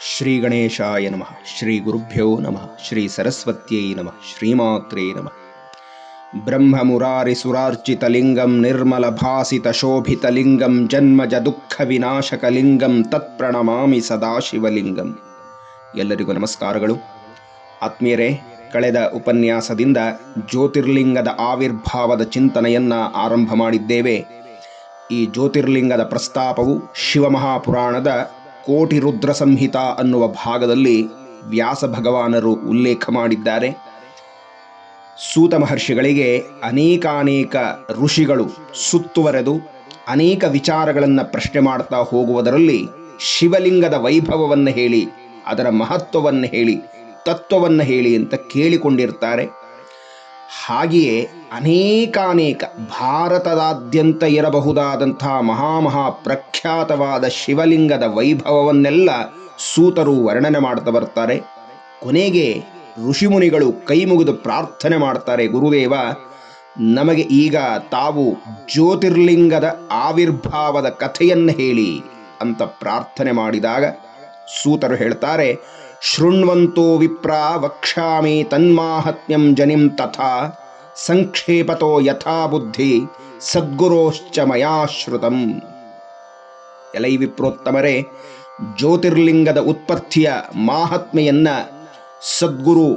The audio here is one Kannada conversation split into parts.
ಶ್ರೀ ಗಣೇಶಾಯ ನಮಃ ಶ್ರೀ ಗುರುಭ್ಯೋ ನಮಃ ಶ್ರೀ ಸರಸ್ವತ್ಯೈ ನಮಃ ಶ್ರೀಮಾತ್ರೇ ನಮಃ ಬ್ರಹ್ಮ ಬ್ರಹ್ಮಮುರಾರಿಸುರಾರ್ಚಿತಲಿಂಗಂ ನಿರ್ಮಲಭಾಸಿತಶೋಭಿತಲಿಂಗಂ ಜನ್ಮಜ ದುಃಖ ವಿನಾಶಕಲಿಂಗಂ ತತ್ಪ್ರಣಮಾಮಿ ಸದಾಶಿವಲಿಂಗಂ ಎಲ್ಲರಿಗೂ ನಮಸ್ಕಾರಗಳು. ಆತ್ಮೀಯರೇ, ಕಳೆದ ಉಪನ್ಯಾಸದಿಂದ ಜ್ಯೋತಿರ್ಲಿಂಗದ ಆವಿರ್ಭಾವದ ಚಿಂತನೆಯನ್ನ ಆರಂಭ ಮಾಡಿದ್ದೇವೆ. ಈ ಜ್ಯೋತಿರ್ಲಿಂಗದ ಪ್ರಸ್ತಾಪವು ಶಿವಮಹಾಪುರಾಣದ ಕೋಟಿ ರುದ್ರ ಸಂಹಿತ ಅನ್ನುವ ಭಾಗದಲ್ಲಿ ವ್ಯಾಸ ಭಗವಾನರು ಉಲ್ಲೇಖ ಮಾಡಿದ್ದಾರೆ. ಸೂತ ಮಹರ್ಷಿಗಳಿಗೆ ಅನೇಕಾನೇಕ ಋಷಿಗಳು ಸುತ್ತುವರೆದು ಅನೇಕ ವಿಚಾರಗಳನ್ನು ಪ್ರಶ್ನೆ ಮಾಡ್ತಾ ಹೋಗುವುದರಲ್ಲಿ ಶಿವಲಿಂಗದ ವೈಭವವನ್ನು ಹೇಳಿ, ಅದರ ಮಹತ್ವವನ್ನು ಹೇಳಿ, ತತ್ವವನ್ನು ಹೇಳಿ ಅಂತ ಕೇಳಿಕೊಂಡಿರ್ತಾರೆ. ಹಾಗೆಯೇ ಅನೇಕಾನೇಕ ಭಾರತದಾದ್ಯಂತ ಇರಬಹುದಾದಂಥ ಮಹಾಮಹಾ ಪ್ರಖ್ಯಾತವಾದ ಶಿವಲಿಂಗದ ವೈಭವವನ್ನೆಲ್ಲ ಸೂತರು ವರ್ಣನೆ ಮಾಡ್ತಾ ಬರ್ತಾರೆ. ಕೊನೆಗೆ ಋಷಿಮುನಿಗಳು ಕೈ ಮುಗಿದು ಪ್ರಾರ್ಥನೆ ಮಾಡ್ತಾರೆ, ಗುರುದೇವ, ನಮಗೆ ಈಗ ತಾವು ಜ್ಯೋತಿರ್ಲಿಂಗದ ಆವಿರ್ಭಾವದ ಕಥೆಯನ್ನು ಹೇಳಿ ಅಂತ ಪ್ರಾರ್ಥನೆ ಮಾಡಿದಾಗ ಸೂತರು ಹೇಳ್ತಾರೆ ಶೃಣ್ವಂತೋ ವಿಪ್ರ ವಕ್ಷಾಮಿ ತನ್ಮಾಹತ್ಯಂ ಜನಿಂ ತಥಾ ಸಂಕ್ಷೇಪತೋ ಯಥಾ ಬುದ್ಧಿ ಸದ್ಗುರೋಶ್ಚ ಮಯಾಶ್ರುತಂ ಎಲೈ ವಿಪ್ರೋತ್ತಮರೇ, ಜ್ಯೋತಿರ್ಲಿಂಗದ ಉತ್ಪತ್ತಿಯ ಮಾಹಾತ್ಮೆಯನ್ನ ಸದ್ಗುರು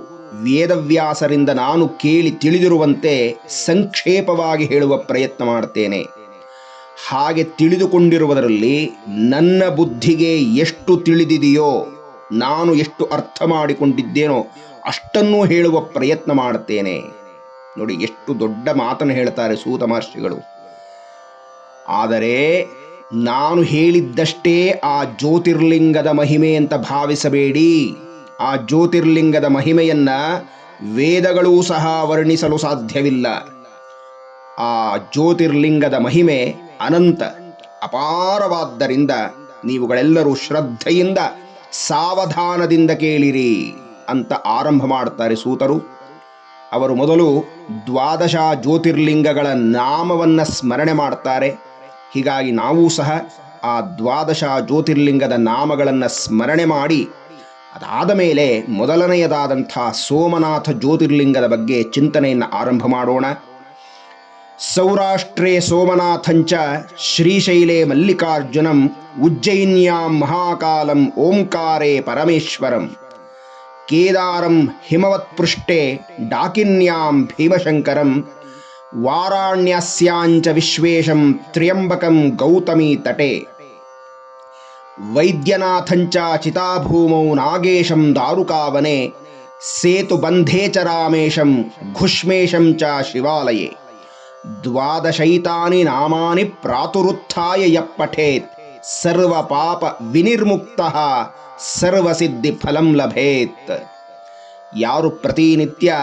ವೇದವ್ಯಾಸರಿಂದ ನಾನು ಕೇಳಿ ತಿಳಿದಿರುವಂತೆ ಸಂಕ್ಷೇಪವಾಗಿ ಹೇಳುವ ಪ್ರಯತ್ನ ಮಾಡ್ತೇನೆ. ಹಾಗೆ ತಿಳಿದುಕೊಂಡಿರುವುದರಲ್ಲಿ ನನ್ನ ಬುದ್ಧಿಗೆ ಎಷ್ಟು ತಿಳಿದಿದೆಯೋ ನಾನು ಎಷ್ಟು ಅರ್ಥ ಮಾಡಿಕೊಂಡಿದ್ದೇನೋ ಅಷ್ಟನ್ನು ಹೇಳುವ ಪ್ರಯತ್ನ ಮಾಡುತ್ತೇನೆ. ನೋಡಿ, ಎಷ್ಟು ದೊಡ್ಡ ಮಾತನ್ನು ಹೇಳ್ತಾರೆ ಸೂತ ಮಹರ್ಷಿಗಳು. ಆದರೆ ನಾನು ಹೇಳಿದ್ದಷ್ಟೇ ಆ ಜ್ಯೋತಿರ್ಲಿಂಗದ ಮಹಿಮೆ ಅಂತ ಭಾವಿಸಬೇಡಿ. ಆ ಜ್ಯೋತಿರ್ಲಿಂಗದ ಮಹಿಮೆಯನ್ನ ವೇದಗಳೂ ಸಹ ವರ್ಣಿಸಲು ಸಾಧ್ಯವಿಲ್ಲ. ಆ ಜ್ಯೋತಿರ್ಲಿಂಗದ ಮಹಿಮೆ ಅನಂತ, ಅಪಾರವಾದ್ದರಿಂದ ನೀವುಗಳೆಲ್ಲರೂ ಶ್ರದ್ಧೆಯಿಂದ ಸಾವಧಾನದಿಂದ ಕೇಳಿರಿ ಅಂತ ಆರಂಭ ಮಾಡ್ತಾರೆ ಸೂತರು. ಅವರು ಮೊದಲು ದ್ವಾದಶ ಜ್ಯೋತಿರ್ಲಿಂಗಗಳ ನಾಮವನ್ನು ಸ್ಮರಣೆ ಮಾಡ್ತಾರೆ. ಹೀಗಾಗಿ ನಾವೂ ಸಹ ಆ ದ್ವಾದಶ ಜ್ಯೋತಿರ್ಲಿಂಗದ ನಾಮಗಳನ್ನು ಸ್ಮರಣೆ ಮಾಡಿ, ಅದಾದ ಮೇಲೆ ಮೊದಲನೆಯದಾದಂಥ ಸೋಮನಾಥ ಜ್ಯೋತಿರ್ಲಿಂಗದ ಬಗ್ಗೆ ಚಿಂತನೆಯನ್ನು ಆರಂಭ ಮಾಡೋಣ. सौराष्ट्रे सोमनाथञ्च श्रीशैले मल्लिकार्जुनम् उज्जयिन्यां महाकालम् ओङ्कारे परमेश्वरम्। केदारं हिमवत्पृष्टे डाकिन्यां भीमशङ्करं वाराण्यस्याञ्च विश्वेशं त्र्यम्बकं गौतमीतटे वैद्यनाथञ्च चिताभूमौ नागेशं दारुकावने। सेतुबन्धे च रामेशं घुष्मेशं च शिवालये। ದ್ವಾದಶೈತಾನಿ ನಾಮಾನಿ ಪ್ರಾತುರುತ್ಥಾಯ ಯಪ್ಪಠೇತ್. ಪಠೇತ್ ಸರ್ವ ಪಾಪ ವಿನಿರ್ಮುಕ್ತ ಸರ್ವಸಿದ್ಧಿ ಫಲಂ ಲಭೇತ್. ಯಾರು ಪ್ರತಿನಿತ್ಯ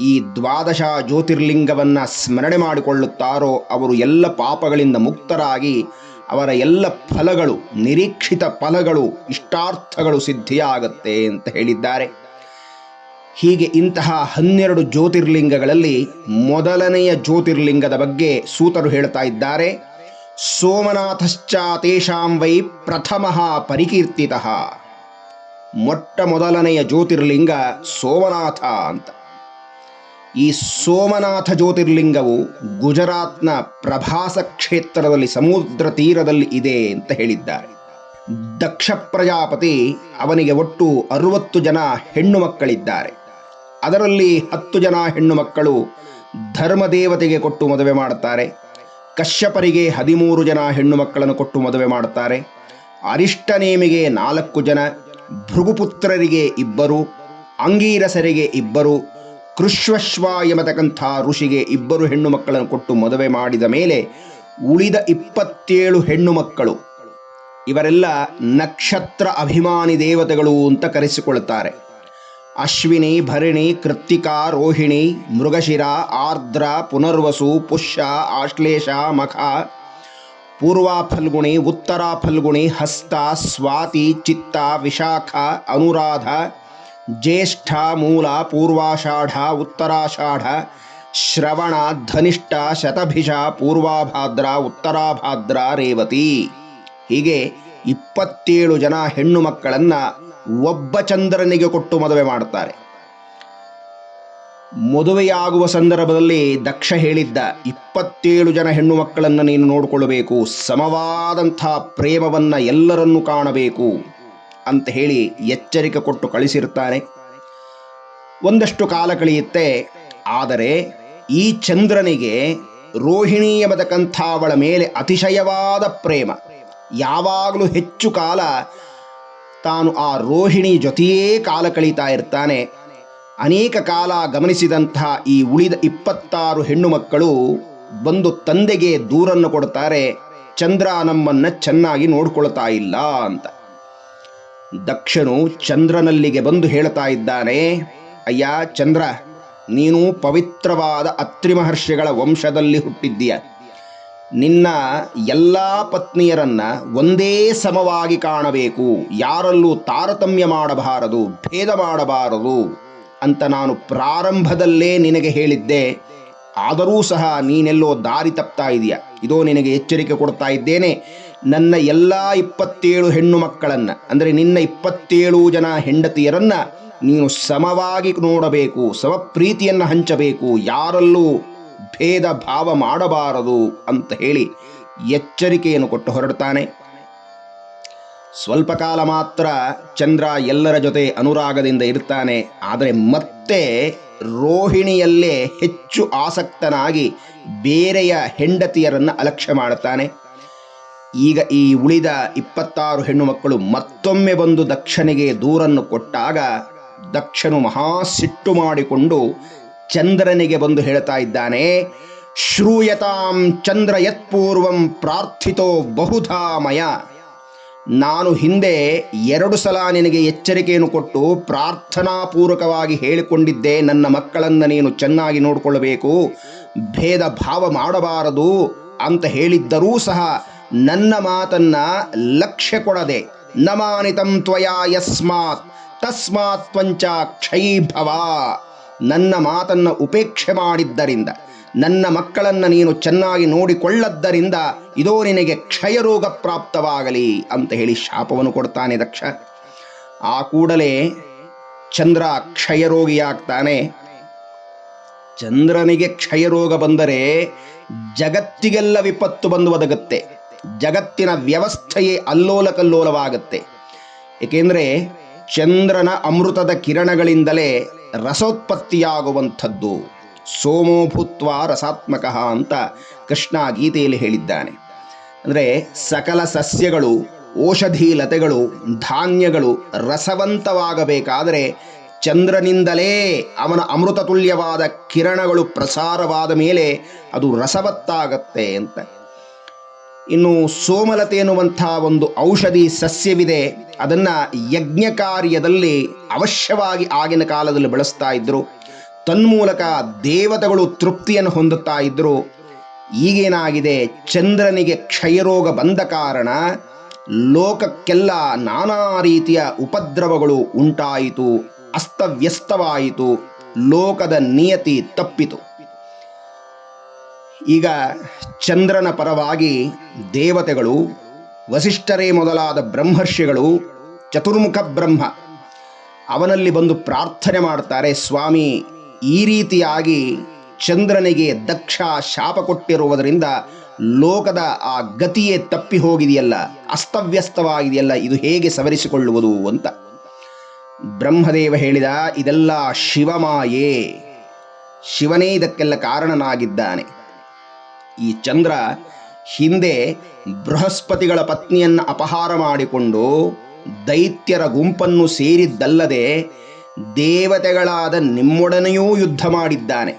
ಈ ದ್ವಾದಶ ಜ್ಯೋತಿರ್ಲಿಂಗವನ್ನು ಸ್ಮರಣೆ ಮಾಡಿಕೊಳ್ಳುತ್ತಾರೋ ಅವರು ಎಲ್ಲ ಪಾಪಗಳಿಂದ ಮುಕ್ತರಾಗಿ ಅವರ ಎಲ್ಲ ಫಲಗಳು, ನಿರೀಕ್ಷಿತ ಫಲಗಳು, ಇಷ್ಟಾರ್ಥಗಳು ಸಿದ್ಧಿಯಾಗತ್ತೆ ಅಂತ ಹೇಳಿದ್ದಾರೆ. ಹೀಗೆ ಇಂತಹ ಹನ್ನೆರಡು ಜ್ಯೋತಿರ್ಲಿಂಗಗಳಲ್ಲಿ ಮೊದಲನೆಯ ಜ್ಯೋತಿರ್ಲಿಂಗದ ಬಗ್ಗೆ ಸೂತರು ಹೇಳ್ತಾ ಇದ್ದಾರೆ. ಸೋಮನಾಥಶ್ಚ ತೇಷಾಂ ವೈ ಪ್ರಥಮ ಪರಿಕೀರ್ತಿತ. ಮೊಟ್ಟ ಮೊದಲನೆಯ ಜ್ಯೋತಿರ್ಲಿಂಗ ಸೋಮನಾಥ ಅಂತ. ಈ ಸೋಮನಾಥ ಜ್ಯೋತಿರ್ಲಿಂಗವು ಗುಜರಾತ್ನ ಪ್ರಭಾಸ ಕ್ಷೇತ್ರದಲ್ಲಿ ಸಮುದ್ರ ತೀರದಲ್ಲಿ ಇದೆ ಅಂತ ಹೇಳಿದ್ದಾರೆ. ದಕ್ಷ ಪ್ರಜಾಪತಿ ಅವನಿಗೆ ಒಟ್ಟು ಅರುವತ್ತು ಜನ ಹೆಣ್ಣು ಮಕ್ಕಳಿದ್ದಾರೆ. ಅದರಲ್ಲಿ ಹತ್ತು ಜನ ಹೆಣ್ಣು ಮಕ್ಕಳು ಧರ್ಮದೇವತೆಗೆ ಕೊಟ್ಟು ಮದುವೆ ಮಾಡುತ್ತಾರೆ. ಕಶ್ಯಪರಿಗೆ ಹದಿಮೂರು ಜನ ಹೆಣ್ಣು ಮಕ್ಕಳನ್ನು ಕೊಟ್ಟು ಮದುವೆ ಮಾಡುತ್ತಾರೆ. ಅರಿಷ್ಟನೇಮಿಗೆ ನಾಲ್ಕು ಜನ, ಭೃಗುಪುತ್ರರಿಗೆ ಇಬ್ಬರು, ಅಂಗೀರಸರಿಗೆ ಇಬ್ಬರು ಕೃಶ್ವಶ್ವ ಎಂಬತಕ್ಕಂಥ ಋಷಿಗೆ ಇಬ್ಬರು ಹೆಣ್ಣು ಮಕ್ಕಳನ್ನು ಕೊಟ್ಟು ಮದುವೆ ಮಾಡಿದ ಮೇಲೆ ಉಳಿದ ಇಪ್ಪತ್ತೇಳು ಹೆಣ್ಣು ಮಕ್ಕಳು. ಇವರೆಲ್ಲ ನಕ್ಷತ್ರ ಅಭಿಮಾನಿ ದೇವತೆಗಳು ಅಂತ ಕರೆಸಿಕೊಳ್ಳುತ್ತಾರೆ. ಅಶ್ವಿನಿ, ಭರಣಿ, ಕೃತ್ತಿಕಾ, ರೋಹಿಣಿ, ಮೃಗಶಿರ, ಆರ್ದ್ರ, ಪುನರ್ವಸು, ಪುಷ್ಯ, ಆಶ್ಲೇಷ, ಮಖ, ಪೂರ್ವಾ ಫಲ್ಗುಣಿ, ಉತ್ತರ ಫಲ್ಗುಣಿ, ಹಸ್ತ, ಸ್ವಾತಿ, ಚಿತ್ತ, ವಿಶಾಖ, ಅನುರಾಧ, ಜ್ಯೇಷ್ಠ, ಮೂಲ, ಪೂರ್ವಾಷಾಢ, ಉತ್ತರಾಷಾಢ, ಶ್ರವಣ, ಧನಿಷ್ಠ, ಶತಭಿಷ, ಪೂರ್ವಾಭಾದ್ರ, ಉತ್ತರಾಭಾದ್ರ, ರೇವತಿ. ಹೀಗೆ ಇಪ್ಪತ್ತೇಳು ಜನ ಹೆಣ್ಣು ಮಕ್ಕಳನ್ನ ಒಬ್ಬ ಚಂದ್ರನಿಗೆ ಕೊಟ್ಟು ಮದುವೆ ಮಾಡ್ತಾರೆ. ಮದುವೆಯಾಗುವ ಸಂದರ್ಭದಲ್ಲಿ ದಕ್ಷ ಹೇಳಿದ್ದ ಇಪ್ಪತ್ತೇಳು ಜನ ಹೆಣ್ಣು ಮಕ್ಕಳನ್ನು ನೀನು ನೋಡಿಕೊಳ್ಳಬೇಕು ಸಮವಾದಂಥ ಪ್ರೇಮವನ್ನು ಎಲ್ಲರನ್ನೂ ಕಾಣಬೇಕು ಅಂತ ಹೇಳಿ ಎಚ್ಚರಿಕೆ ಕೊಟ್ಟು ಕಳಿಸಿರ್ತಾನೆ ಒಂದಷ್ಟು ಕಾಲ ಕಳೆಯುತ್ತೆ, ಆದರೆ ಈ ಚಂದ್ರನಿಗೆ ರೋಹಿಣಿ ಎಂಬತಕ್ಕಂಥ ಅವಳ ಮೇಲೆ ಅತಿಶಯವಾದ ಪ್ರೇಮ. ಯಾವಾಗಲೂ ಹೆಚ್ಚು ಕಾಲ ತಾನು ಆ ರೋಹಿಣಿ ಜೊತೆಯೇ ಕಾಲ ಕಳೀತಾ ಇರ್ತಾನೆ. ಅನೇಕ ಕಾಲ ಗಮನಿಸಿದಂತಹ ಈ ಉಳಿದ ಇಪ್ಪತ್ತಾರು ಹೆಣ್ಣು ಮಕ್ಕಳು ಬಂದು ತಂದೆಗೆ ದೂರನ್ನು ಕೊಡ್ತಾರೆ. ಚಂದ್ರ ನಮ್ಮನ್ನ ಚೆನ್ನಾಗಿ ನೋಡ್ಕೊಳ್ತಾ ಇಲ್ಲ ಅಂತ. ದಕ್ಷನು ಚಂದ್ರನಲ್ಲಿಗೆ ಬಂದು ಹೇಳ್ತಾ ಇದ್ದಾನೆ, ಅಯ್ಯ ಚಂದ್ರ, ನೀನು ಪವಿತ್ರವಾದ ಅತ್ರಿ ಮಹರ್ಷಿಗಳ ವಂಶದಲ್ಲಿ ಹುಟ್ಟಿದ್ದೀಯ. ನಿನ್ನ ಎಲ್ಲ ಪತ್ನಿಯರನ್ನ ಒಂದೇ ಸಮವಾಗಿ ಕಾಣಬೇಕು. ಯಾರಲ್ಲೂ ತಾರತಮ್ಯ ಮಾಡಬಾರದು, ಭೇದ ಮಾಡಬಾರದು ಅಂತ ನಾನು ಪ್ರಾರಂಭದಲ್ಲೇ ನಿನಗೆ ಹೇಳಿದ್ದೆ. ಆದರೂ ಸಹ ನೀನೆಲ್ಲೋ ದಾರಿ ತಪ್ತಾ ಇದೆಯಾ. ಇದೋ ನಿನಗೆ ಎಚ್ಚರಿಕೆ ಕೊಡ್ತಾ ಇದ್ದೇನೆ. ನನ್ನ ಎಲ್ಲ ಇಪ್ಪತ್ತೇಳು ಹೆಣ್ಣು ಮಕ್ಕಳನ್ನ, ಅಂದರೆ ನಿನ್ನ ಇಪ್ಪತ್ತೇಳು ಜನ ಹೆಂಡತಿಯರನ್ನ ನೀನು ಸಮವಾಗಿ ನೋಡಬೇಕು ಸಮ ಪ್ರೀತಿಯನ್ನು ಹಂಚಬೇಕು. ಯಾರಲ್ಲೂ ಭೇದ ಭಾವ ಮಾಡಬಾರದು ಅಂತ ಹೇಳಿ ಎಚ್ಚರಿಕೆಯನ್ನು ಕೊಟ್ಟು ಹೊರಡ್ತಾನೆ. ಸ್ವಲ್ಪ ಕಾಲ ಮಾತ್ರ ಚಂದ್ರ ಎಲ್ಲರ ಜೊತೆ ಅನುರಾಗದಿಂದ ಇರ್ತಾನೆ. ಆದರೆ ಮತ್ತೆ ರೋಹಿಣಿಯಲ್ಲೇ ಹೆಚ್ಚು ಆಸಕ್ತನಾಗಿ ಬೇರೆಯ ಹೆಂಡತಿಯರನ್ನು ಅಲಕ್ಷ್ಯ ಮಾಡುತ್ತಾನೆ. ಈಗ ಈ ಉಳಿದ ಇಪ್ಪತ್ತಾರು ಹೆಣ್ಣು ಮಕ್ಕಳು ಮತ್ತೊಮ್ಮೆ ಬಂದು ದಕ್ಷನಿಗೆ ದೂರನ್ನು ಕೊಟ್ಟಾಗ ದಕ್ಷನು ಮಹಾ ಸಿಟ್ಟು ಮಾಡಿಕೊಂಡು ಚಂದ್ರನಿಗೆ ಬಂದು ಹೇಳ್ತಾ ಇದ್ದಾನೆ, ಶ್ರೂಯತಾಂ ಚಂದ್ರ ಯತ್ಪೂರ್ವಂ ಪ್ರಾರ್ಥಿತೋ ಬಹುಧಾಮಯ ನಾನು ಹಿಂದೆ ಎರಡು ಸಲ ನಿನಗೆ ಎಚ್ಚರಿಕೆಯನ್ನು ಕೊಟ್ಟು ಪ್ರಾರ್ಥನಾಪೂರ್ವಕವಾಗಿ ಹೇಳಿಕೊಂಡಿದ್ದೆ. ನನ್ನ ಮಕ್ಕಳನ್ನು ನೀನು ಚೆನ್ನಾಗಿ ನೋಡಿಕೊಳ್ಳಬೇಕು ಭೇದ ಭಾವ ಮಾಡಬಾರದು ಅಂತ ಹೇಳಿದ್ದರೂ ಸಹ ನನ್ನ ಮಾತನ್ನ ಲಕ್ಷ್ಯ ಕೊಡದೆ, ನಮಾನಿತಂ ತ್ವಯಾ ಯಸ್ಮಾತ್, ತಸ್ಮಾತ್ ತ್ವಂಚ ಕ್ಷಯೀಭವ. ನನ್ನ ಮಾತನ್ನು ಉಪೇಕ್ಷೆ ಮಾಡಿದ್ದರಿಂದ, ನನ್ನ ಮಕ್ಕಳನ್ನು ನೀನು ಚೆನ್ನಾಗಿ ನೋಡಿಕೊಳ್ಳದ್ದರಿಂದ ಇದೋ ನಿನಗೆ ಕ್ಷಯರೋಗ ಪ್ರಾಪ್ತವಾಗಲಿ ಅಂತ ಹೇಳಿ ಶಾಪವನ್ನು ಕೊಡ್ತಾನೆ ದಕ್ಷ. ಆ ಕೂಡಲೇ ಚಂದ್ರ ಕ್ಷಯರೋಗಿಯಾಗ್ತಾನೆ. ಚಂದ್ರನಿಗೆ ಕ್ಷಯರೋಗ ಬಂದರೆ ಜಗತ್ತಿಗೆಲ್ಲ ವಿಪತ್ತು ಬಂದು ಒದಗುತ್ತೆ. ಜಗತ್ತಿನ ವ್ಯವಸ್ಥೆಯೇ ಅಲ್ಲೋಲ ಕಲ್ಲೋಲವಾಗುತ್ತೆ ಏಕೆಂದರೆ ಚಂದ್ರನ ಅಮೃತದ ಕಿರಣಗಳಿಂದಲೇ ರಸೋತ್ಪತ್ತಿಯಾಗುವಂಥದ್ದು. ಸೋಮೋ ಭೂತ್ವ ರಸಾತ್ಮಕ ಅಂತ ಕೃಷ್ಣ ಗೀತೆಯಲ್ಲಿ ಹೇಳಿದ್ದಾನೆ. ಅಂದರೆ ಸಕಲ ಸಸ್ಯಗಳು, ಔಷಧಿ ಲತೆಗಳು, ಧಾನ್ಯಗಳು ರಸವಂತವಾಗಬೇಕಾದರೆ ಚಂದ್ರನಿಂದಲೇ ಅವನ ಅಮೃತ ತುಲ್ಯವಾದ ಕಿರಣಗಳು ಪ್ರಸಾರವಾದ ಮೇಲೆ ಅದು ರಸವತ್ತಾಗತ್ತೆ ಅಂತ. ಇನ್ನು ಸೋಮಲತೆ ಎನ್ನುವಂಥ ಒಂದು ಔಷಧಿ ಸಸ್ಯವಿದೆ. ಅದನ್ನ ಯಜ್ಞ ಕಾರ್ಯದಲ್ಲಿ ಅವಶ್ಯವಾಗಿ ಆಗಿನ ಕಾಲದಲ್ಲಿ ಬಳಸ್ತಾ ಇದ್ರು. ತನ್ಮೂಲಕ ದೇವತೆಗಳು ತೃಪ್ತಿಯನ್ನು ಹೊಂದುತ್ತಾ ಇದ್ರು. ಈಗೇನಾಗಿದೆ? ಚಂದ್ರನಿಗೆ ಕ್ಷಯರೋಗ ಬಂದ ಕಾರಣ ಲೋಕಕ್ಕೆಲ್ಲ ನಾನಾ ರೀತಿಯ ಉಪದ್ರವಗಳು ಉಂಟಾಯಿತು. ಅಸ್ತವ್ಯಸ್ತವಾಯಿತು. ಲೋಕದ ನಿಯತಿ ತಪ್ಪಿತು. ಈಗ ಚಂದ್ರನ ಪರವಾಗಿ ದೇವತೆಗಳು, ವಸಿಷ್ಠರೇ ಮೊದಲಾದ ಬ್ರಹ್ಮರ್ಷಿಗಳು, ಚತುರ್ಮುಖ ಬ್ರಹ್ಮ, ಅವನಲ್ಲಿ ಬಂದು ಪ್ರಾರ್ಥನೆ ಮಾಡ್ತಾರೆ, ಸ್ವಾಮಿ, ಈ ರೀತಿಯಾಗಿ ಚಂದ್ರನಿಗೆ ದಕ್ಷ ಶಾಪ ಕೊಟ್ಟಿರುವುದರಿಂದ ಲೋಕದ ಆ ಗತಿಯೇ ತಪ್ಪಿ ಹೋಗಿದೆಯಲ್ಲ, ಅಸ್ತವ್ಯಸ್ತವಾಗಿದೆಯಲ್ಲ, ಇದು ಹೇಗೆ ಸವರಿಸಿಕೊಳ್ಳುವುದು ಅಂತ. ಬ್ರಹ್ಮದೇವ ಹೇಳಿದ, ಇದೆಲ್ಲ ಶಿವಮಾಯೇ, ಶಿವನೇ ಇದಕ್ಕೆಲ್ಲ ಕಾರಣನಾಗಿದ್ದಾನೆ. ಈ ಚಂದ್ರ ಹಿಂದೆ ಬೃಹಸ್ಪತಿಗಳ ಪತ್ನಿಯನ್ನು ಅಪಹಾರ ಮಾಡಿಕೊಂಡು ದೈತ್ಯರ ಗುಂಪನ್ನು ಸೇರಿದ್ದಲ್ಲದೆ ದೇವತೆಗಳಾದ ನಿಮ್ಮೊಡನೆಯೂ ಯುದ್ಧ ಮಾಡಿದ್ದಾನೆ.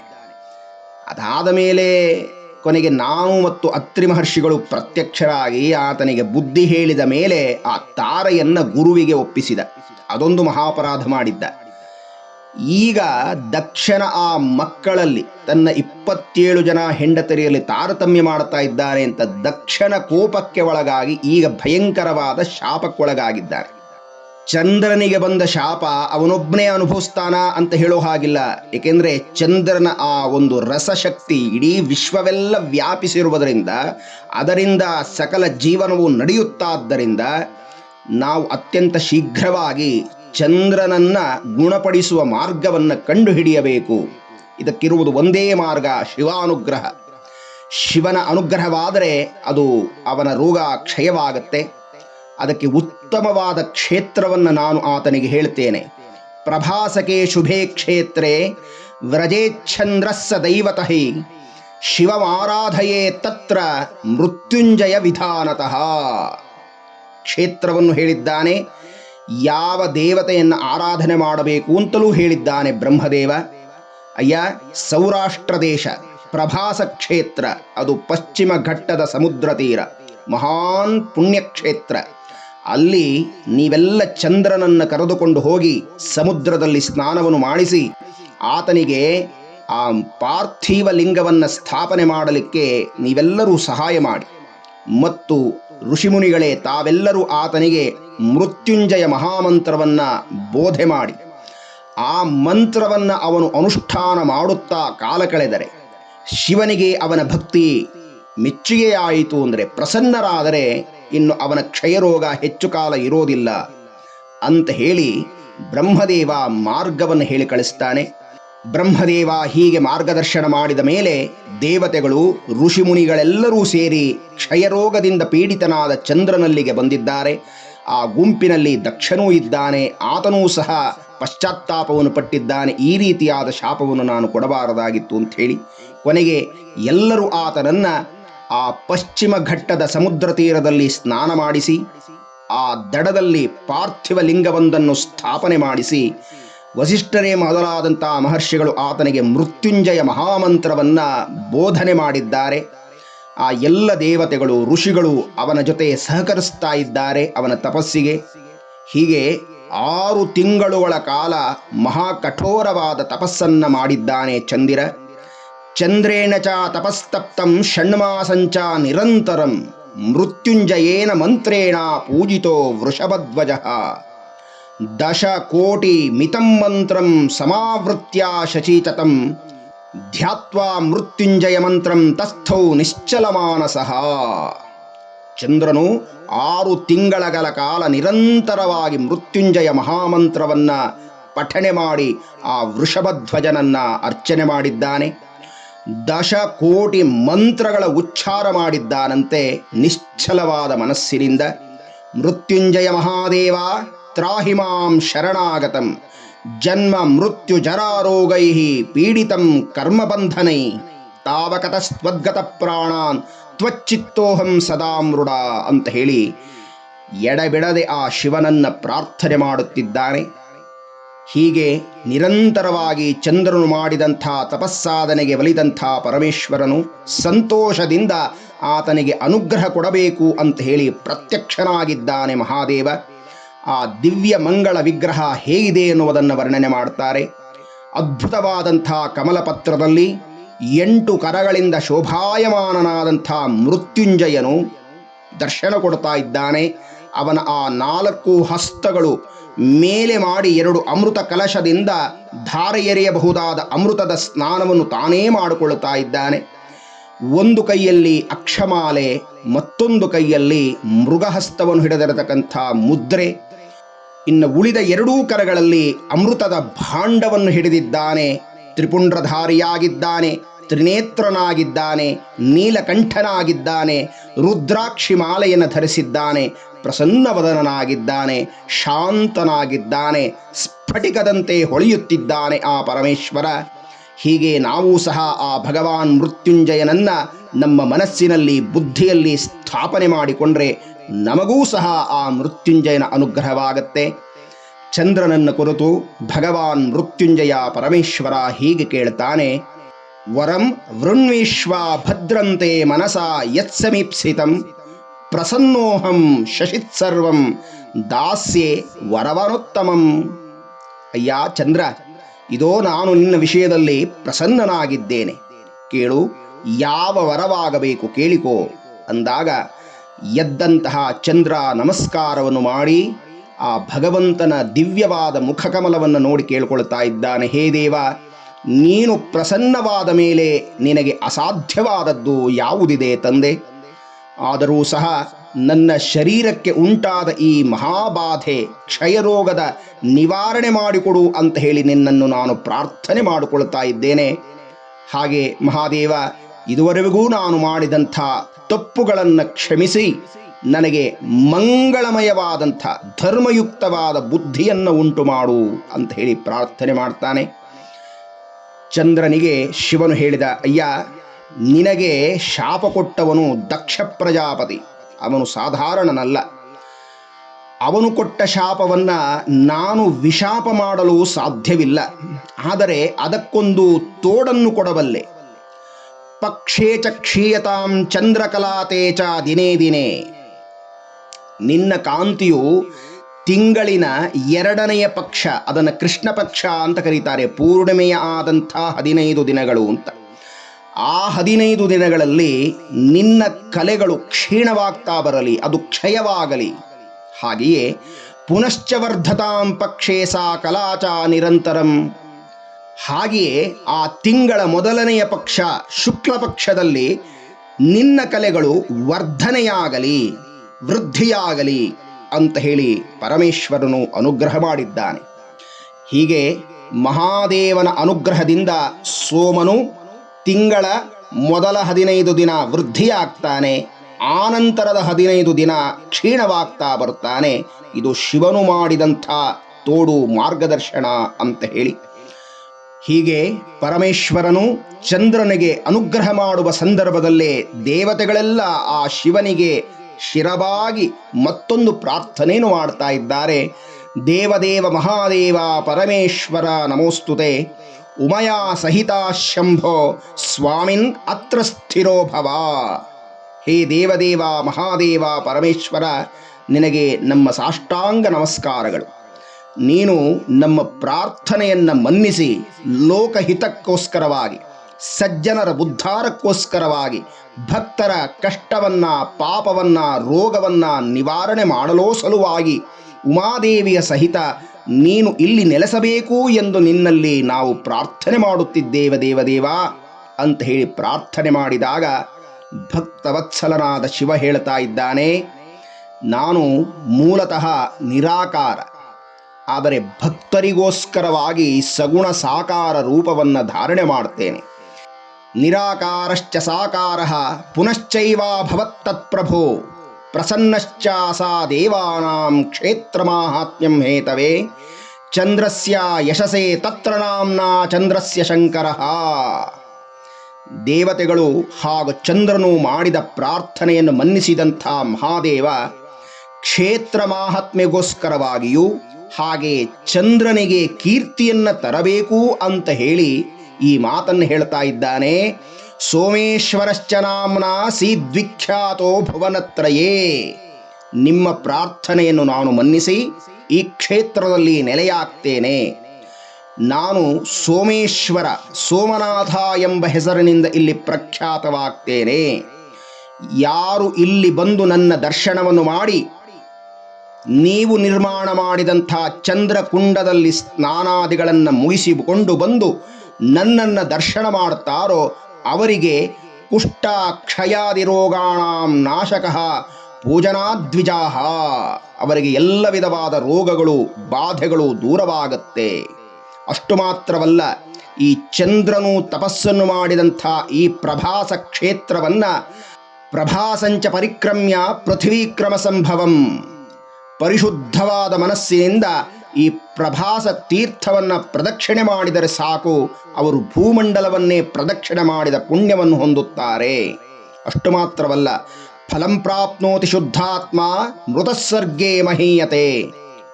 ಅದಾದ ಮೇಲೆ ಕೊನೆಗೆ ನಾವು ಮತ್ತು ಅತ್ರಿ ಮಹರ್ಷಿಗಳು ಪ್ರತ್ಯಕ್ಷರಾಗಿ ಆತನಿಗೆ ಬುದ್ಧಿ ಹೇಳಿದ ಮೇಲೆ ಆ ತಾರೆಯನ್ನು ಗುರುವಿಗೆ ಒಪ್ಪಿಸಿದ. ಅದೊಂದು ಮಹಾಪರಾಧ ಮಾಡಿದ್ದ. ಈಗ ದಕ್ಷನ ಆ ಮಕ್ಕಳಲ್ಲಿ ತನ್ನ ಇಪ್ಪತ್ತೇಳು ಜನ ಹೆಂಡತರಿಯಲ್ಲಿ ತಾರತಮ್ಯ ಮಾಡ್ತಾ ಇದ್ದಾನೆ ಅಂತ ದಕ್ಷನ ಕೋಪಕ್ಕೆ ಒಳಗಾಗಿ ಈಗ ಭಯಂಕರವಾದ ಶಾಪಕ್ಕೊಳಗಾಗಿದ್ದಾನೆ ಚಂದ್ರನಿಗೆ ಬಂದ ಶಾಪ ಅವನೊಬ್ಬನೇ ಅನುಭವಿಸ್ತಾನ ಅಂತ ಹೇಳೋ ಹಾಗಿಲ್ಲ. ಏಕೆಂದರೆ ಚಂದ್ರನ ಆ ಒಂದು ರಸಶಕ್ತಿ ಇಡೀ ವಿಶ್ವವೆಲ್ಲ ವ್ಯಾಪಿಸಿರುವುದರಿಂದ, ಅದರಿಂದ ಸಕಲ ಜೀವನವು ನಡೆಯುತ್ತಾದ್ದರಿಂದ ನಾವು ಅತ್ಯಂತ ಶೀಘ್ರವಾಗಿ ಚಂದ್ರನನ್ನ ಗುಣಪಡಿಸುವ ಮಾರ್ಗವನ್ನು ಕಂಡುಹಿಡಿಯಬೇಕು. ಇದಕ್ಕಿರುವುದು ಒಂದೇ ಮಾರ್ಗ, ಶಿವಾನುಗ್ರಹ. ಶಿವನ ಅನುಗ್ರಹವಾದರೆ ಅದು ಅವನ ರೋಗ ಕ್ಷಯವಾಗತ್ತೆ. ಅದಕ್ಕೆ ಉತ್ತಮವಾದ ಕ್ಷೇತ್ರವನ್ನು ನಾನು ಆತನಿಗೆ ಹೇಳ್ತೇನೆ. ಪ್ರಭಾಸಕೆ ಶುಭೇ ಕ್ಷೇತ್ರೇ ವ್ರಜೇಚ್ಛಂದ್ರಸ್ಸ ದೈವತಃ ಶಿವಮಾರಾಧಯೇ ತತ್ರ ಮೃತ್ಯುಂಜಯ ವಿಧಾನತಃ. ಕ್ಷೇತ್ರವನ್ನು ಹೇಳಿದ್ದಾನೆ. ಯಾವ ದೇವತೆಯನ್ನು ಆರಾಧನೆ ಮಾಡಬೇಕು ಅಂತಲೂ ಹೇಳಿದ್ದಾನೆ ಬ್ರಹ್ಮದೇವ. ಅಯ್ಯ ಸೌರಾಷ್ಟ್ರ ದೇಶ ಪ್ರಭಾಸ ಕ್ಷೇತ್ರ, ಅದು ಪಶ್ಚಿಮ ಘಟ್ಟದ ಸಮುದ್ರ ತೀರ, ಮಹಾನ್ ಪುಣ್ಯಕ್ಷೇತ್ರ. ಅಲ್ಲಿ ನೀವೆಲ್ಲ ಚಂದ್ರನನ್ನು ಕರೆದುಕೊಂಡು ಹೋಗಿ ಸಮುದ್ರದಲ್ಲಿ ಸ್ನಾನವನ್ನು ಮಾಡಿಸಿ, ಆತನಿಗೆ ಆ ಪಾರ್ಥಿವ ಲಿಂಗವನ್ನು ಸ್ಥಾಪನೆ ಮಾಡಲಿಕ್ಕೆ ನೀವೆಲ್ಲರೂ ಸಹಾಯ ಮಾಡಿ. ಮತ್ತು ಋಷಿಮುನಿಗಳೇ, ತಾವೆಲ್ಲರೂ ಆತನಿಗೆ ಮೃತ್ಯುಂಜಯ ಮಹಾಮಂತ್ರವನ್ನ ಬೋಧೆ ಮಾಡಿ. ಆ ಮಂತ್ರವನ್ನ ಅವನು ಅನುಷ್ಠಾನ ಮಾಡುತ್ತಾ ಕಾಲ ಕಳೆದರೆ, ಶಿವನಿಗೆ ಅವನ ಭಕ್ತಿ ಮೆಚ್ಚುಗೆಯಾಯಿತು ಅಂದರೆ ಪ್ರಸನ್ನರಾದರೆ ಇನ್ನು ಅವನ ಕ್ಷಯರೋಗ ಹೆಚ್ಚು ಕಾಲ ಇರೋದಿಲ್ಲ. ಅಂತ ಹೇಳಿ ಬ್ರಹ್ಮದೇವ ಮಾರ್ಗವನ್ನು ಹೇಳಿ ಕಳಿಸ್ತಾನೆ. ಬ್ರಹ್ಮದೇವ ಹೀಗೆ ಮಾರ್ಗದರ್ಶನ ಮಾಡಿದ ಮೇಲೆ ದೇವತೆಗಳು, ಋಷಿಮುನಿಗಳೆಲ್ಲರೂ ಸೇರಿ ಕ್ಷಯರೋಗದಿಂದ ಪೀಡಿತನಾದ ಚಂದ್ರನಲ್ಲಿಗೆ ಬಂದಿದ್ದಾರೆ. ಆ ಗುಂಪಿನಲ್ಲಿ ದಕ್ಷನೂ ಇದ್ದಾನೆ, ಆತನೂ ಸಹ ಪಶ್ಚಾತ್ತಾಪವನ್ನು ಪಟ್ಟಿದ್ದಾನೆ. ಈ ರೀತಿಯಾದ ಶಾಪವನ್ನು ನಾನು ಕೊಡಬಾರದಾಗಿತ್ತು ಅಂತ ಹೇಳಿ ಕೊನೆಗೆ ಎಲ್ಲರೂ ಆತನನ್ನ ಆ ಪಶ್ಚಿಮ ಘಟ್ಟದ ಸಮುದ್ರ ತೀರದಲ್ಲಿ ಸ್ನಾನ ಮಾಡಿಸಿ, ಆ ದಡದಲ್ಲಿ ಪಾರ್ಥಿವ ಲಿಂಗವೊಂದನ್ನು ಸ್ಥಾಪನೆ ಮಾಡಿಸಿ ವಸಿಷ್ಠರೇ ಮೊದಲಾದಂತಹ ಮಹರ್ಷಿಗಳು ಆತನಿಗೆ ಮೃತ್ಯುಂಜಯ ಮಹಾಮಂತ್ರವನ್ನು ಬೋಧನೆ ಮಾಡಿದ್ದಾರೆ. ಆ ಎಲ್ಲ ದೇವತೆಗಳು, ಋಷಿಗಳು ಅವನ ಜೊತೆ ಸಹಕರಿಸ್ತಾ ಇದ್ದಾರೆ ಅವನ ತಪಸ್ಸಿಗೆ. ಹೀಗೆ ಆರು ತಿಂಗಳುಗಳ ಕಾಲ ಮಹಾ ಕಠೋರವಾದ ತಪಸ್ಸನ್ನ ಮಾಡಿದ್ದಾನೆ ಚಂದಿರ. ಚಂದ್ರೇಣ ಚ ತಪಸ್ತಪ್ತಂ ಷಣ್ಮಾಸಂಚ ನಿರಂತರಂ ಮೃತ್ಯುಂಜಯೇನ ಮಂತ್ರೇಣ ಪೂಜಿತೋ ವೃಷಭಧ್ವಜ. ದಶ ಕೋಟಿ ಮಿತಂ ಮಂತ್ರಂ ಸಮಾವೃತ್ಯ ಶಚೀತತಂ ಧ್ಯಾತ್ವಾ ಮೃತ್ಯುಂಜಯ ಮಂತ್ರಂ ತಸ್ಥೌ ನಿಶ್ಚಲಮಾನಸಃ ಚಂದ್ರನು ಆರು ತಿಂಗಳಗಳ ಕಾಲ ನಿರಂತರವಾಗಿ ಮೃತ್ಯುಂಜಯ ಮಹಾಮಂತ್ರವನ್ನ ಪಠಣೆ ಮಾಡಿ ಆ ವೃಷಭಧ್ವಜನನ್ನ ಅರ್ಚನೆ ಮಾಡಿದ್ದಾನೆ. ದಶ ಕೋಟಿ ಮಂತ್ರಗಳ ಉಚ್ಚಾರ ಮಾಡಿದ್ದಾನಂತೆ ನಿಶ್ಚಲವಾದ ಮನಸ್ಸಿನಿಂದ. ಮೃತ್ಯುಂಜಯ ಮಹಾದೇವ! ತ್ರಾಹಿ ಮಾಂ ಶರಣಾಗತಂ ಜನ್ಮ ಮೃತ್ಯು ಜರಾರೋಗೈ ಪೀಡಿತಂ ಕರ್ಮಬಂಧನೈ ತಾವಕತಸ್ತ್ವದ್ಗತ ಪ್ರಾಣಾನ್ ತ್ವಚ್ಚಿತ್ತೋಹಂ ಸದಾ ಮೃಡ ಅಂತ ಹೇಳಿ ಎಡಬಿಡದೆ ಆ ಶಿವನನ್ನ ಪ್ರಾರ್ಥನೆ ಮಾಡುತ್ತಿದ್ದಾನೆ ಹೀಗೆ ನಿರಂತರವಾಗಿ ಚಂದ್ರನು ಮಾಡಿದಂಥ ತಪಸ್ಸಾಧನೆಗೆ ಒಲಿದಂಥ ಪರಮೇಶ್ವರನು ಸಂತೋಷದಿಂದ ಆತನಿಗೆ ಅನುಗ್ರಹ ಕೊಡಬೇಕು ಅಂತ ಹೇಳಿ ಪ್ರತ್ಯಕ್ಷನಾಗಿದ್ದಾನೆ ಮಹಾದೇವ। ಆ ದಿವ್ಯ ಮಂಗಳ ವಿಗ್ರಹ ಹೇಗಿದೆ ಎನ್ನುವುದನ್ನು ವರ್ಣನೆ ಮಾಡುತ್ತಾರೆ. ಅದ್ಭುತವಾದಂಥ ಕಮಲಪತ್ರದಲ್ಲಿ ಎಂಟು ಕರಗಳಿಂದ ಶೋಭಾಯಮಾನನಾದಂಥ ಮೃತ್ಯುಂಜಯನು ದರ್ಶನ ಕೊಡ್ತಾ ಇದ್ದಾನೆ. ಅವನ ಆ ನಾಲ್ಕು ಹಸ್ತಗಳು ಮೇಲೆ ಮಾಡಿ ಎರಡು ಅಮೃತ ಕಲಶದಿಂದ ಧಾರೆ ಎರೆಯಬಹುದಾದ ಅಮೃತದ ಸ್ನಾನವನ್ನು ತಾನೇ ಮಾಡಿಕೊಳ್ಳುತ್ತಾ ಇದ್ದಾನೆ. ಒಂದು ಕೈಯಲ್ಲಿ ಅಕ್ಷಮಾಲೆ, ಮತ್ತೊಂದು ಕೈಯಲ್ಲಿ ಮೃಗಹಸ್ತವನ್ನು ಹಿಡಿದಿರತಕ್ಕಂಥ ಮುದ್ರೆ ಇನ್ನು ಉಳಿದ ಎರಡೂ ಕರಗಳಲ್ಲಿ ಅಮೃತದ ಭಾಂಡವನ್ನು ಹಿಡಿದಿದ್ದಾನೆ, ತ್ರಿಪುಂಡ್ರಧಾರಿಯಾಗಿದ್ದಾನೆ, ತ್ರಿನೇತ್ರನಾಗಿದ್ದಾನೆ, ನೀಲಕಂಠನಾಗಿದ್ದಾನೆ, ರುದ್ರಾಕ್ಷಿ ಮಾಲೆಯನ್ನು ಧರಿಸಿದ್ದಾನೆ ಪ್ರಸನ್ನವದನನಾಗಿದ್ದಾನೆ ಶಾಂತನಾಗಿದ್ದಾನೆ, ಸ್ಫಟಿಕದಂತೆ ಹೊಳೆಯುತ್ತಿದ್ದಾನೆ ಆ ಪರಮೇಶ್ವರ. ಹೀಗೆ ನಾವು ಸಹ ಆ ಭಗವಾನ್ ಮೃತ್ಯುಂಜಯನನ್ನ ನಮ್ಮ ಮನಸ್ಸಿನಲ್ಲಿ, ಬುದ್ಧಿಯಲ್ಲಿ ಸ್ಥಾಪನೆ ಮಾಡಿಕೊಂಡ್ರೆ ನಮಗೂ ಸಹ ಆ ಮೃತ್ಯುಂಜಯನ ಅನುಗ್ರಹವಾಗತ್ತೆ. ಚಂದ್ರನನ್ನು ಕುರಿತು ಭಗವಾನ್ ಮೃತ್ಯುಂಜಯ ಪರಮೇಶ್ವರ ಹೀಗೆ ಕೇಳ್ತಾನೆ, ವರಂ ವೃಣ್ವೀಶ್ವ ಭದ್ರಂತೆ ಮನಸ ಯತ್ಸಮೀಪ್ಸಿತಂ, ಪ್ರಸನ್ನೋಹಂ ಶಶಿತ್ಸರ್ವಂ ದಾಸ್ಯೆ ವರವನುತ್ತಮಂ ಅಯ್ಯ, ಚಂದ್ರ ಇದೋ ನಾನು ನಿನ್ನ ವಿಷಯದಲ್ಲಿ ಪ್ರಸನ್ನನಾಗಿದ್ದೇನೆ. ಕೇಳು, ಯಾವ ವರವಾಗಬೇಕು ಕೇಳಿಕೋ. ಅಂದಾಗ, ಎದ್ದಂತಹ ಚಂದ್ರ ನಮಸ್ಕಾರವನ್ನು ಮಾಡಿ, ಆ ಭಗವಂತನ ದಿವ್ಯವಾದ ಮುಖಕಮಲವನ್ನು ನೋಡಿ ಕೇಳಿಕೊಳ್ತಾ ಇದ್ದಾನೆ. ಹೇ ದೇವ, ನೀನು ಪ್ರಸನ್ನವಾದ ಮೇಲೆ ನಿನಗೆ ಅಸಾಧ್ಯವಾದದ್ದು ಯಾವುದಿದೆ ತಂದೆ? ಆದರೂ ಸಹ ನನ್ನ ಶರೀರಕ್ಕೆ ಉಂಟಾದ ಈ ಮಹಾಬಾಧೆ ಕ್ಷಯರೋಗದ ನಿವಾರಣೆ ಮಾಡಿಕೊಡು ಅಂತ ಹೇಳಿ ನಿನ್ನನ್ನು ನಾನು ಪ್ರಾರ್ಥನೆ ಮಾಡಿಕೊಳ್ತಾ ಇದ್ದೇನೆ. ಹಾಗೆ ಮಹಾದೇವ, ಇದುವರೆಗೂ ನಾನು ಮಾಡಿದಂಥ ತಪ್ಪುಗಳನ್ನು ಕ್ಷಮಿಸಿ, ನನಗೆ ಮಂಗಳಮಯವಾದಂಥ ಧರ್ಮಯುಕ್ತವಾದ ಬುದ್ಧಿಯನ್ನು ಉಂಟು ಮಾಡು ಅಂತ ಹೇಳಿ ಪ್ರಾರ್ಥನೆ ಮಾಡ್ತಾನೆ. ಚಂದ್ರನಿಗೆ ಶಿವನು ಹೇಳಿದ, ಅಯ್ಯ ನಿನಗೆ ಶಾಪ ಕೊಟ್ಟವನು ದಕ್ಷ ಪ್ರಜಾಪತಿ. ಅವನು ಸಾಧಾರಣನಲ್ಲ. ಅವನು ಕೊಟ್ಟ ಶಾಪವನ್ನ ನಾನು ವಿಶಾಪ ಮಾಡಲು ಸಾಧ್ಯವಿಲ್ಲ. ಆದರೆ ಅದಕ್ಕೊಂದು ತೋಡನ್ನು ಕೊಡಬಲ್ಲೆ. ಪಕ್ಷೇ ಚ ಕ್ಷೀಯತಾಂ ಚಂದ್ರಕಲಾತೆ ದಿನೇ ದಿನೇ. ನಿನ್ನ ಕಾಂತಿಯು ತಿಂಗಳಿನ ಎರಡನೆಯ ಪಕ್ಷ, ಅದನ್ನು ಕೃಷ್ಣ ಪಕ್ಷ ಅಂತ ಕರೀತಾರೆ. ಪೂರ್ಣಿಮೆಯ ಆದಂಥ ಹದಿನೈದು ದಿನಗಳು ಅಂತ. ಆ ಹದಿನೈದು ದಿನಗಳಲ್ಲಿ ನಿನ್ನ ಕಲೆಗಳು ಕ್ಷೀಣವಾಗ್ತಾ ಬರಲಿ, ಅದು ಕ್ಷಯವಾಗಲಿ. ಹಾಗೆಯೇ ಪುನಶ್ಚವರ್ಧತಾಂ ಪಕ್ಷೇ ಸಾ ಕಲಾಚ ನಿರಂತರಂ. ಹಾಗೆಯೇ ಆ ತಿಂಗಳ ಮೊದಲನೆಯ ಪಕ್ಷ ಶುಕ್ಲ ಪಕ್ಷದಲ್ಲಿ ನಿನ್ನ ಕಲೆಗಳು ವರ್ಧನೆಯಾಗಲಿ, ವೃದ್ಧಿಯಾಗಲಿ ಅಂತ ಹೇಳಿ ಪರಮೇಶ್ವರನು ಅನುಗ್ರಹ ಮಾಡಿದ್ದಾನೆ. ಹೀಗೆ ಮಹಾದೇವನ ಅನುಗ್ರಹದಿಂದ ಸೋಮನು ತಿಂಗಳ ಮೊದಲ ಹದಿನೈದು ದಿನ ವೃದ್ಧಿಯಾಗ್ತಾನೆ, ಆನಂತರದ ಹದಿನೈದು ದಿನ ಕ್ಷೀಣವಾಗ್ತಾ ಬರ್ತಾನೆ. ಇದು ಶಿವನು ಮಾಡಿದಂಥ ತೋಡು ಮಾರ್ಗದರ್ಶನ ಅಂತ ಹೇಳಿ. ಹೀಗೆ ಪರಮೇಶ್ವರನು ಚಂದ್ರನಿಗೆ ಅನುಗ್ರಹ ಮಾಡುವ ಸಂದರ್ಭದಲ್ಲೇ ದೇವತೆಗಳೆಲ್ಲ ಆ ಶಿವನಿಗೆ ಶಿರವಾಗಿ ಮತ್ತೊಂದು ಪ್ರಾರ್ಥನೆಯನ್ನು ಮಾಡ್ತಾ ಇದ್ದಾರೆ. ದೇವದೇವ ಮಹಾದೇವ ಪರಮೇಶ್ವರ ನಮೋಸ್ತುತೆ. ಉಮಯಾ ಸಹಿತ ಶಂಭೋ, ಸ್ವಾಮಿನ್ ಅತ್ರ ಸ್ಥಿರೋ ಭವ। ಹೇ ದೇವದೇವ, ಮಹಾದೇವ, ಪರಮೇಶ್ವರ, ನಿನಗೆ ನಮ್ಮ ಸಾಷ್ಟಾಂಗ ನಮಸ್ಕಾರಗಳು। ನೀನು ನಮ್ಮ ಪ್ರಾರ್ಥನೆಯನ್ನು ಮನ್ನಿಸಿ, ಲೋಕಹಿತಕ್ಕೋಸ್ಕರವಾಗಿ, ಸಜ್ಜನರ ಉದ್ಧಾರಕ್ಕೋಸ್ಕರವಾಗಿ, ಭಕ್ತರ ಕಷ್ಟವನ್ನ, ಪಾಪವನ್ನ, ರೋಗವನ್ನ ನಿವಾರಣೆ ಮಾಡಲೋ ಸಲುವಾಗಿ ಉಮಾದೇವಿಯ ಸಹಿತ ನೀನು ಇಲ್ಲಿ ನೆಲೆಸಬೇಕು ಎಂದು ನಿನ್ನಲ್ಲಿ ನಾವು ಪ್ರಾರ್ಥನೆ ಮಾಡುತ್ತಿದ್ದೇವೆ ದೇವದೇವ ಅಂತ ಹೇಳಿ ಪ್ರಾರ್ಥನೆ ಮಾಡಿದಾಗ ಭಕ್ತವತ್ಸಲನಾದ ಶಿವ ಹೇಳ್ತಾ ಇದ್ದಾನೆ, ನಾನು ಮೂಲತಃ ನಿರಾಕಾರ, ಆದರೆ ಭಕ್ತರಿಗೋಸ್ಕರವಾಗಿ ಸಗುಣ ಸಾಕಾರ ರೂಪವನ್ನು ಧಾರಣೆ ಮಾಡ್ತೇನೆ. ನಿರಾಕಾರಶ್ಚ ಸಾಕಾರ ಪುನಶ್ಚೈವಾಭವತ್ತತ್ಪ್ರಭೋ ಪ್ರಸನ್ನಶ್ಚ ಸಾ ದೇವಾನಾಂ ಕ್ಷೇತ್ರ ಮಾಹಾತ್ಮ್ಯಂ ಹೇತವೇ ಚಂದ್ರಸ್ಯ ಯಶಸೇ ತತ್ರ ನಾಂನ ಚಂದ್ರಸ್ಯ ಶಂಕರ ದೇವತೆಗಳು ಹಾಗೂ ಚಂದ್ರನು ಮಾಡಿದ ಪ್ರಾರ್ಥನೆಯನ್ನು ಮನ್ನಿಸಿದಂಥ ಮಹಾದೇವ ಕ್ಷೇತ್ರ ಮಾಹಾತ್ಮ್ಯಗೋಸ್ಕರವಾಗಿಯೂ ಹಾಗೆ ಚಂದ್ರನಿಗೆ ಕೀರ್ತಿಯನ್ನು ತರಬೇಕು ಅಂತ ಹೇಳಿ ಈ ಮಾತನ್ನು ಹೇಳ್ತಾ ಇದ್ದಾನೆ. ಸೋಮೇಶ್ವರಶ್ಚ ನಾಮ್ನ ಸೀದ್ವಿಖ್ಯಾತೋ ಭುವನತ್ರಯೇ. ನಿಮ್ಮ ಪ್ರಾರ್ಥನೆಯನ್ನು ನಾನು ಮನ್ನಿಸಿ, ಈ ಕ್ಷೇತ್ರದಲ್ಲಿ ನೆಲೆಯಾಗ್ತೇನೆ. ನಾನು ಸೋಮೇಶ್ವರ ಸೋಮನಾಥ ಎಂಬ ಹೆಸರಿನಿಂದ ಇಲ್ಲಿ ಪ್ರಖ್ಯಾತವಾಗ್ತೇನೆ. ಯಾರು ಇಲ್ಲಿ ಬಂದು ನನ್ನ ದರ್ಶನವನ್ನು ಮಾಡಿ, ನೀವು ನಿರ್ಮಾಣ ಮಾಡಿದಂಥ ಚಂದ್ರಕುಂಡದಲ್ಲಿ ಸ್ನಾನಾದಿಗಳನ್ನು ಮುಗಿಸಿಕೊಂಡು ಬಂದು ನನ್ನನ್ನು ದರ್ಶನ ಮಾಡುತ್ತಾರೋ ಅವರಿಗೆ ಕುಷ್ಠ ಕ್ಷಯಾದಿ ರೋಗಾಣಾಂ ನಾಶಕಃ ಪೂಜನಾದ್ವಿಜಾಹ ಅವರಿಗೆ ಎಲ್ಲ ವಿಧವಾದ ರೋಗಗಳು, ಬಾಧೆಗಳು ದೂರವಾಗತ್ತೆ. ಅಷ್ಟು ಮಾತ್ರವಲ್ಲ, ಈ ಚಂದ್ರನು ತಪಸ್ಸನ್ನು ಮಾಡಿದಂಥ ಈ ಪ್ರಭಾಸ ಕ್ಷೇತ್ರವನ್ನು ಪ್ರಭಾಸಂಚ ಪರಿಕ್ರಮ್ಯ ಪೃಥ್ವೀಕ್ರಮ ಸಂಭವಂ. ಪರಿಶುದ್ಧವಾದ ಮನಸ್ಸಿನಿಂದ ಈ ಪ್ರಭಾಸ ತೀರ್ಥವನ್ನು ಪ್ರದಕ್ಷಿಣೆ ಮಾಡಿದರೆ ಸಾಕು. ಅವರು ಭೂಮಂಡಲವನ್ನೇ ಪ್ರದಕ್ಷಿಣೆ ಮಾಡಿದ ಪುಣ್ಯವನ್ನು ಹೊಂದುತ್ತಾರೆ. ಅಷ್ಟು ಮಾತ್ರವಲ್ಲ, ಫಲಂ ಪ್ರಾಪ್ನೋತಿ ಶುದ್ಧಾತ್ಮ ಮೃತಸ್ವರ್ಗೇ ಮಹೀಯತೆ.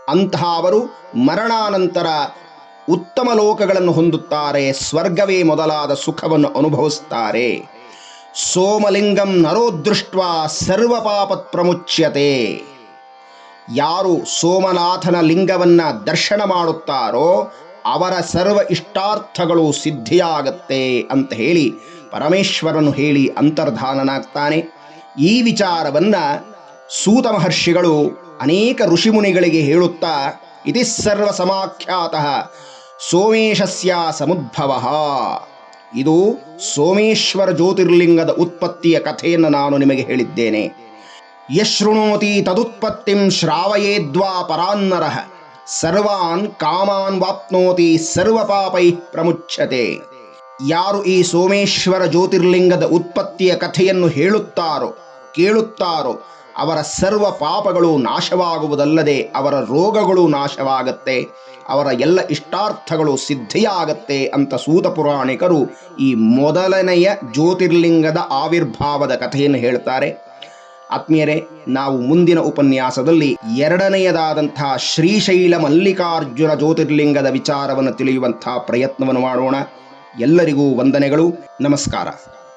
ಅಂತಹ ಅವರು ಮರಣಾನಂತರ ಉತ್ತಮ ಲೋಕಗಳನ್ನು ಹೊಂದುತ್ತಾರೆ, ಸ್ವರ್ಗವೇ ಮೊದಲಾದ ಸುಖವನ್ನು ಅನುಭವಿಸುತ್ತಾರೆ. ಸೋಮಲಿಂಗಂ ನರೋದೃಷ್ಟ ಸರ್ವಪಾಪತ್ ಪ್ರಮುಚ್ಯತೆ ಯಾರು ಸೋಮನಾಥನ ಲಿಂಗವನ್ನು ದರ್ಶನ ಮಾಡುತ್ತಾರೋ ಅವರ ಸರ್ವ ಇಷ್ಟಾರ್ಥಗಳು ಸಿದ್ಧಿಯಾಗತ್ತೆ ಅಂತ ಹೇಳಿ ಪರಮೇಶ್ವರನು ಹೇಳಿ ಅಂತರ್ಧಾನನಾಗ್ತಾನೆ. ಈ ವಿಚಾರವನ್ನು ಸೂತ ಮಹರ್ಷಿಗಳು ಅನೇಕ ಋಷಿಮುನಿಗಳಿಗೆ ಹೇಳುತ್ತಾ, ಇತಿ ಸರ್ವ ಸಮಾಖ್ಯಾತ ಸೋಮೇಶಸ್ಯ ಸಮುದ್ಭವ. ಇದು ಸೋಮೇಶ್ವರ ಜ್ಯೋತಿರ್ಲಿಂಗದ ಉತ್ಪತ್ತಿಯ ಕಥೆಯನ್ನು ನಾನು ನಿಮಗೆ ಹೇಳಿದ್ದೇನೆ. ಯಶೃಣೋತಿ ತದುತ್ಪತ್ತಿಂ ಶ್ರಾವಯೇದ್ವಾ ಪರಾನ್ನರ. ಸರ್ವಾನ್ ಕಾಮಾನ್ ವಾಪ್ನೋತಿ ಸರ್ವ ಪಾಪೈ ಪ್ರಮುಚ್ಯತೆ. ಯಾರು ಈ ಸೋಮೇಶ್ವರ ಜ್ಯೋತಿರ್ಲಿಂಗದ ಉತ್ಪತ್ತಿಯ ಕಥೆಯನ್ನು ಹೇಳುತ್ತಾರೋ, ಕೇಳುತ್ತಾರೋ, ಅವರ ಸರ್ವ ಪಾಪಗಳು ನಾಶವಾಗುವುದಲ್ಲದೆ ಅವರ ರೋಗಗಳು ನಾಶವಾಗತ್ತೆ, ಅವರ ಎಲ್ಲ ಇಷ್ಟಾರ್ಥಗಳು ಸಿದ್ಧಿಯಾಗತ್ತೆ ಅಂತ ಸೂತ ಪುರಾಣಿಕರು ಈ ಮೊದಲನೆಯ ಜ್ಯೋತಿರ್ಲಿಂಗದ ಆವಿರ್ಭಾವದ ಕಥೆಯನ್ನು ಹೇಳ್ತಾರೆ. ಆತ್ಮೀಯರೇ, ನಾವು ಮುಂದಿನ ಉಪನ್ಯಾಸದಲ್ಲಿ ಎರಡನೆಯದಾದಂತಹ ಶ್ರೀಶೈಲ ಮಲ್ಲಿಕಾರ್ಜುನ ಜ್ಯೋತಿರ್ಲಿಂಗದ ವಿಚಾರವನ್ನು ತಿಳಿಯುವಂತಹ ಪ್ರಯತ್ನವನ್ನು ಮಾಡೋಣ. ಎಲ್ಲರಿಗೂ ವಂದನೆಗಳು. ನಮಸ್ಕಾರ.